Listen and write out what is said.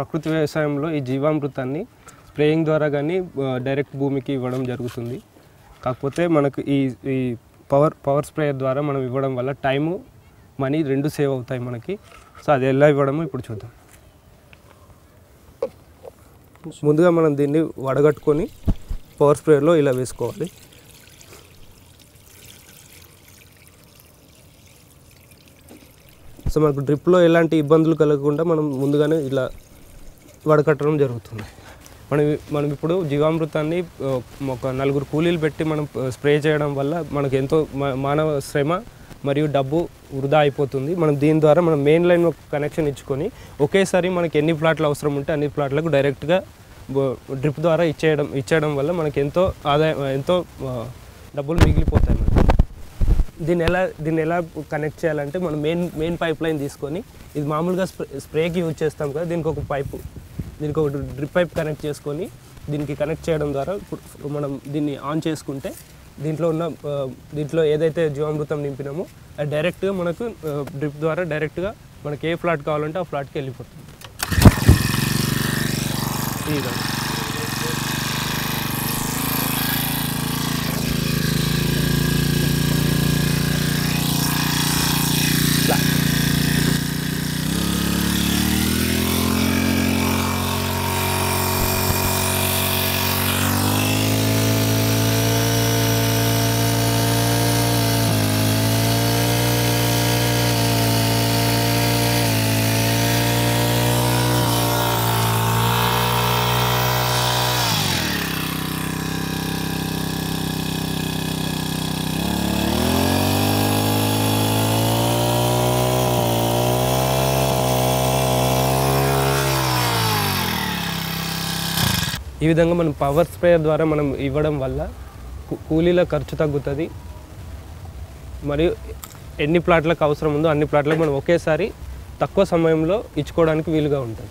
ప్రకృతి వ్యవసాయంలో ఈ జీవామృతాన్ని స్ప్రేయింగ్ ద్వారా కానీ డైరెక్ట్ భూమికి ఇవ్వడం జరుగుతుంది. కాకపోతే మనకు ఈ ఈ పవర్ పవర్ స్ప్రేయర్ ద్వారా మనం ఇవ్వడం వల్ల టైము మనీ రెండు సేవ్ అవుతాయి మనకి. సో అది ఎలా ఇవ్వడమో ఇప్పుడు చూద్దాం. ముందుగా మనం దీన్ని వడగట్టుకొని పవర్ స్ప్రేయర్లో ఇలా వేసుకోవాలి. సో మనకు డ్రిప్లో ఎలాంటి ఇబ్బందులు కలగకుండా మనం ముందుగానే ఇలా వడకట్టడం జరుగుతుంది. మనం మనం ఇప్పుడు జీవామృతాన్ని ఒక నలుగురు కూలీలు పెట్టి మనం స్ప్రే చేయడం వల్ల మనకు ఎంతో మానవ శ్రమ మరియు డబ్బు వృధా అయిపోతుంది. మనం దీని ద్వారా మనం మెయిన్ లైన్ కనెక్షన్ ఇచ్చుకొని ఒకేసారి మనకి ఎన్ని ప్లాట్లు అవసరం ఉంటే అన్ని ప్లాట్లకు డైరెక్ట్గా డ్రిప్ ద్వారా ఇచ్చేయడం ఇచ్చేయడం వల్ల మనకి ఎంతో ఆదాయం ఎంతో డబ్బులు మిగిలిపోతాయి మనకి దీన్ని ఎలా దీన్ని ఎలా కనెక్ట్ చేయాలంటే మనం మెయిన్ మెయిన్ పైప్ లైన్ తీసుకొని ఇది మామూలుగా స్ప్రే స్ప్రేకి యూజ్ చేస్తాం కదా దీనికి ఒక పైపు దీనికి ఒక డ్రిప్ పైప్ కనెక్ట్ చేసుకొని దీనికి కనెక్ట్ చేయడం ద్వారా ఇప్పుడు మనం దీన్ని ఆన్ చేసుకుంటే దీంట్లో ఉన్న దీంట్లో ఏదైతే జీవామృతం నింపినామో అది డైరెక్ట్గా మనకు డ్రిప్ ద్వారా డైరెక్ట్గా మనకి ఏ ఫ్లాట్ కావాలంటే ఆ ఫ్లాట్కి వెళ్ళిపోతుంది. ఈ విధంగా మనం పవర్ స్ప్రేయర్ ద్వారా మనం ఇవ్వడం వల్ల కూ- కూలీల ఖర్చు తగ్గుతుంది. మరియు ఎన్ని ప్లాట్లకు అవసరం ఉందో అన్ని ప్లాట్లకు మనం ఒకేసారి తక్కువ సమయంలో ఇచ్చుకోవడానికి వీలుగా ఉంటుంది.